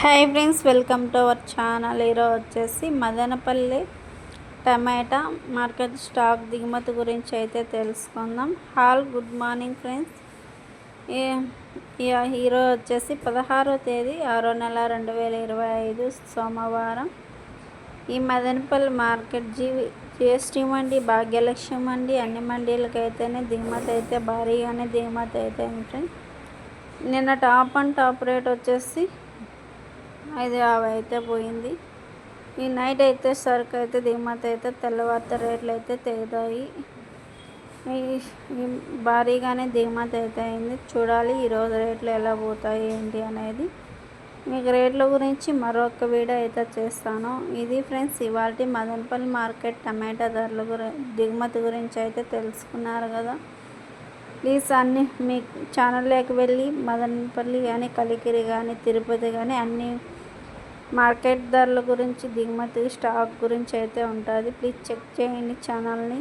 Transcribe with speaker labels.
Speaker 1: Hi friends welcome to our channel. ఈరోజు వచ్చేసి మదనపల్లి టమాటా market stock దిగుమతి గురించి అయితే తెలుసుకుందాం. హాల్ గుడ్ మార్నింగ్ ఫ్రెండ్స్. ఈరోజు వచ్చేసి పదహారో తేదీ ఆరో నెల రెండు వేల ఇరవై ఐదు సోమవారం. ఈ Madanapalle market G GST mandi Bhagyalakshmi mandi అన్ని మండీలకైతేనే దిగుమతి అయితే భారీగానే దిగుమతి అయితే ఫ్రెండ్స్. నిన్న టాప్ అండ్ టాప్ రేట్ వచ్చేసి ఐదు యాభై అయితే పోయింది. ఈ నైట్ అయితే సరుకు అయితే దిగుమతి అయితే తెల్లవారిత రేట్లు అయితే తెగుతాయి భారీగానే దిగుమతి అయితే అయింది. చూడాలి ఈరోజు రేట్లు ఎలా పోతాయి ఏంటి అనేది. మీకు రేట్ల గురించి మరొక వీడియో అయితే చేస్తాను. ఇది ఫ్రెండ్స్ ఇవాళ మదనపల్లి మార్కెట్ టమాటా ధరల గురి దిగుమతి గురించి అయితే తెలుసుకున్నారు కదా. ప్లీజ్ అన్ని మీ ఛానల్లోకి వెళ్ళి మదనపల్లి కానీ కలికిరి కానీ తిరుపతి కానీ అన్ని మార్కెట్ ధరల గురించి దిగుమతి స్టాక్ గురించి అయితే ఉంటాది. ప్లీజ్ చెక్ చేయండి ఛానల్ని.